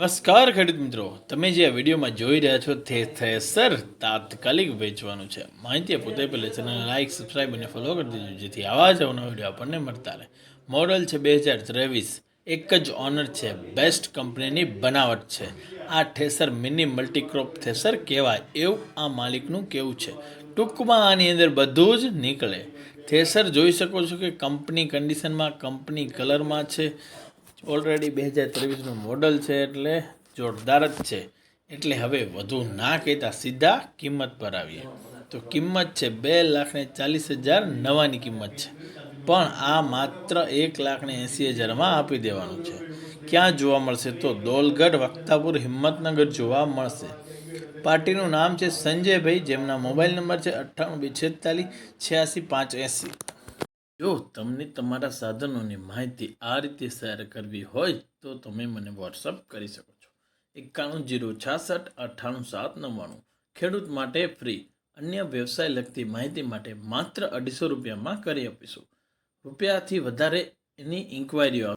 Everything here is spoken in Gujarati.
નમસ્કાર ખેડૂત મિત્રો. તમે જે આ વિડીયોમાં જોઈ રહ્યા છો તે થેસર તાત્કાલિક વેચવાનું છે. માહિતી પોતે પહેલાં ચેનલ લાઇક સબસ્ક્રાઈબ અને ફોલો કરી દેજો, જેથી આવા જ અવનવા વીડિયો આપણને મળતા રહે. મોડલ છે બે હજાર ત્રેવીસ. એક જ ઓનર છે બેસ્ટ કંપનીની બનાવટ છે. આ ઠેસર મિની મલ્ટીક્રોપ થેસર કહેવાય. એવું આ માલિકનું કેવું છે. ટૂંકમાં આની અંદર બધું જ નીકળે. થેસર જોઈ શકો છો કે કંપની કન્ડિશનમાં કંપની કલરમાં છે. ઓલરેડી બે હજાર ત્રેવીસનું મોડલ છે એટલે જોરદાર જ છે. એટલે હવે વધુ ના કહેતા સીધા કિંમત પર આવીએ. તો કિંમત છે બે લાખને ચાલીસ હજાર નવાની કિંમત છે. પણ આ માત્ર એક લાખને એંસી હજારમાં આપી દેવાનું છે. ક્યાં જોવા મળશે તો દોલગઢ, વક્તાપુર, હિંમતનગર જોવા મળશે. પાર્ટીનું નામ છે સંજયભાઈ, જેમના મોબાઈલ નંબર છે અઠ્ઠાણું બે છેતાલીસ છ્યાસી, પાંચ, એંસી. જો તમને તમારા સાધનોની માહિતી આ રીતે શેર કરવી હોય તો તમે મને વોટ્સઅપ કરી શકો છો. એકાણું જીરો છાસઠ અઠ્ઠાણું સાત નવ્વાણું. ખેડૂત માટે ફ્રી અન્ય વ્યવસાય લગતી માહિતી માટે માત્ર અઢીસો રૂપિયામાં કરી આપીશું. રૂપિયાથી વધારે એની ઇન્ક્વાયરીઓ